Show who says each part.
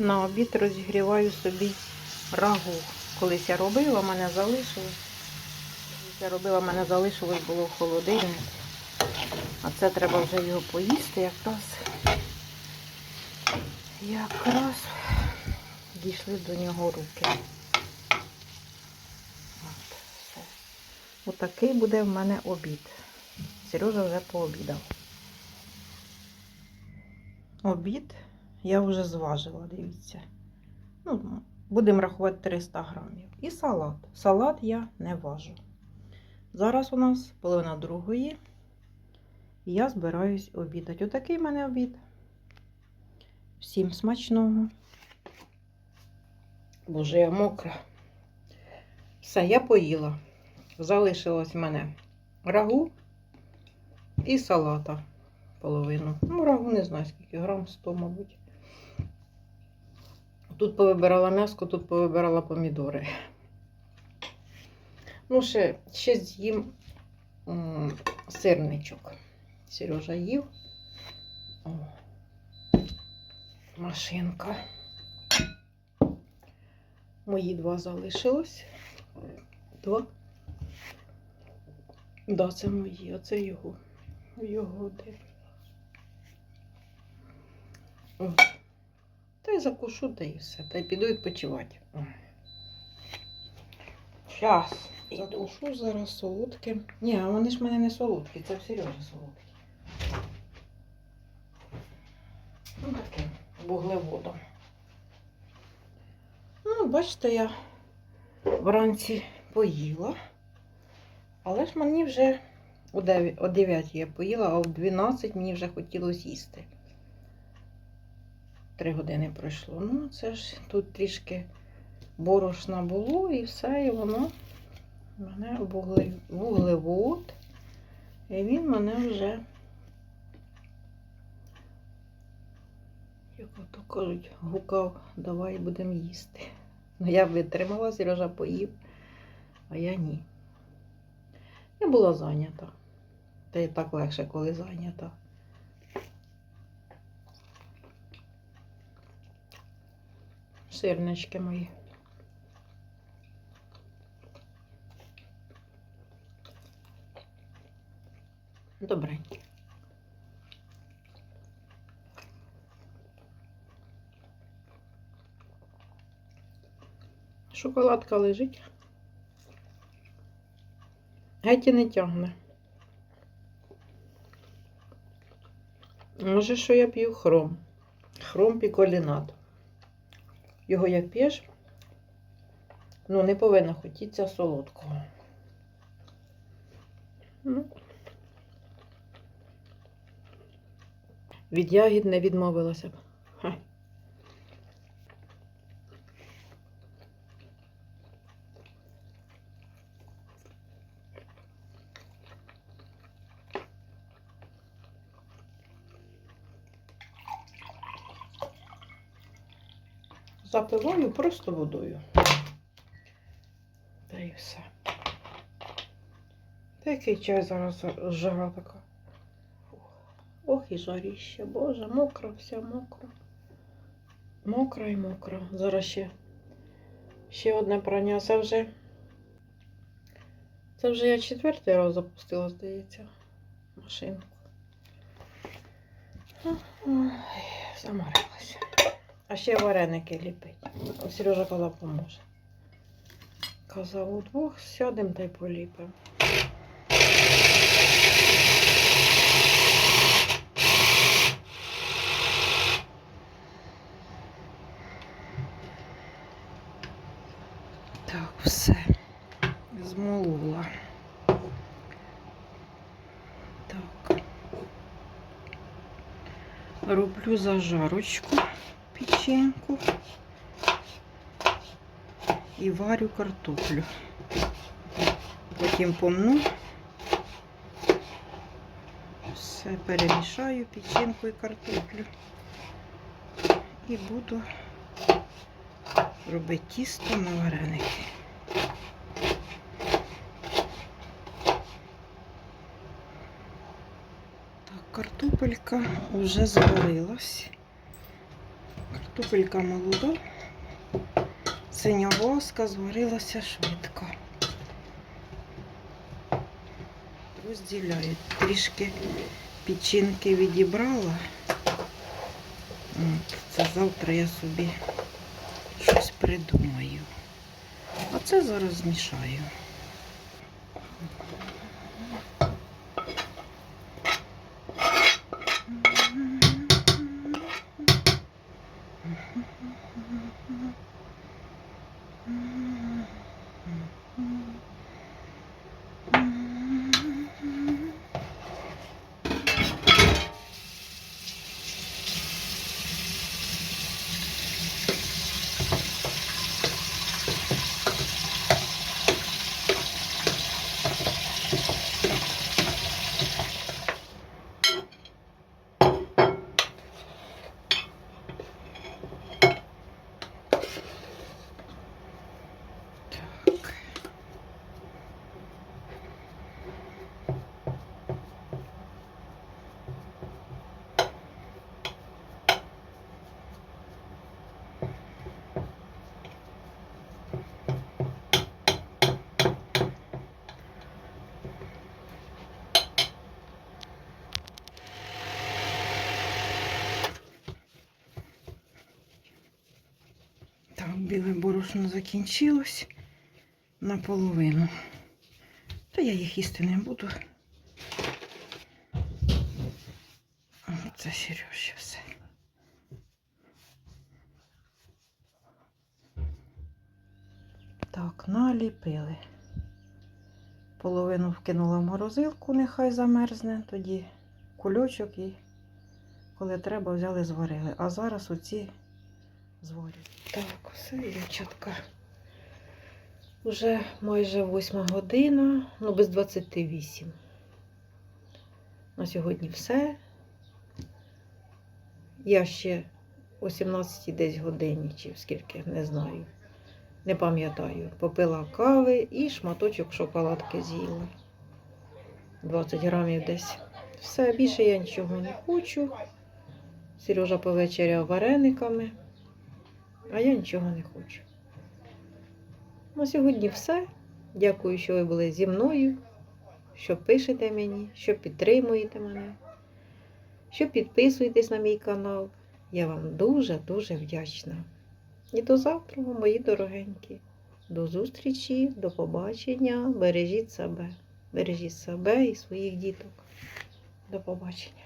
Speaker 1: на обід розігріваю собі рагу. Колись я робила, мене залишилось. Колись я робила, мене залишилось, було в холодильнику. А це треба вже його поїсти якраз. Якраз дійшли до нього руки. От, все. Отакий буде в мене обід. Сережа вже пообідав. Обід я вже зважила, дивіться. Ну, будемо рахувати 300 грамів. І салат. Салат я не важу. Зараз у нас половина другої. І я збираюсь обідати. Отакий в мене обід. Всім смачного. Боже, я мокра. Все, я поїла. Залишилось в мене рагу і салата половину. Ну, рагу не знаю, скільки грам 100, мабуть. Тут повибирала м'яско, тут повибирала помідори. Ну, ще, ще з'їм сирничок. Сережа їв. О, машинка. Мої два залишилось. Два. Да, це мої, а це його. Його де. Закушу, та й все. Та й піду відпочивати. Щас. Закушу зараз солодке. Ні, а вони ж в мене не солодкі, це в Сережі солодкі. Ну таке, вуглеводом. Ну, бачите, я вранці поїла. Але ж мені вже о 9, о 9 я поїла, а о 12 мені вже хотілося їсти. Три години пройшло. Ну, це ж тут трішки борошна було і все, і воно мене вугле, вуглевод. І він мене вже, як ото кажуть, гукав, давай будемо їсти. Ну, я витримала, Сережа поїв, а я ні. Я була зайнята. Та й так легше, коли зайнята. Сирнички мої. Добренькі. Шоколадка лежить. Геть і не тягне. Може, що я п'ю хром. Хром піколінат. Його як п'єш, ну, не повинно хотітися солодкого. Ну. Від ягід не відмовилася б. Запиваю просто водою. Та і все. Та який чай зараз жара така. Ох і жаріще, боже, мокра, вся мокра. Мокра і мокра. Зараз ще, ще одне прання. Це вже. Це вже я четвертий раз запустила, здається, машинку. Заморилася. А ще вареники ліпить. Сережа казав, поможе. Казав, удвох сядемо та й поліпимо. Так, все. Змолола. Так. Роблю зажарочку, печеньку і варю картоплю. Потім помну. Все перемішаю печеньку і картоплю. І буду робити тісто на вареники. Так, картопелька вже зварилась. Картопелька молода. Синьовоска зварилася швидко. Розділяю. Трішки печінки відібрала. Це завтра я собі щось придумаю. А це зараз змішаю. Біле борошно закінчилось наполовину. Та я їх їсти не буду. А, Це Сережа все. Так, наліпили. Половину вкинула в морозилку, нехай замерзне, тоді кульочок і коли треба, взяли, зварили. А зараз оці зварю. Так, все, дівчатка. Уже майже восьма година, ну без 28. На сьогодні все. Я ще о 17 десь годині, чи скільки, не знаю. Не пам'ятаю. Попила кави і шматочок шоколадки з'їла. 20 грамів десь. Все, більше я нічого не хочу. Сережа повечеряв варениками, а я нічого не хочу. На сьогодні все. Дякую, що ви були зі мною, що пишете мені, що підтримуєте мене, що підписуєтесь на мій канал. Я вам дуже-дуже вдячна. І до завтра, мої дорогенькі. До зустрічі, до побачення. Бережіть себе. Бережіть себе і своїх діток. До побачення.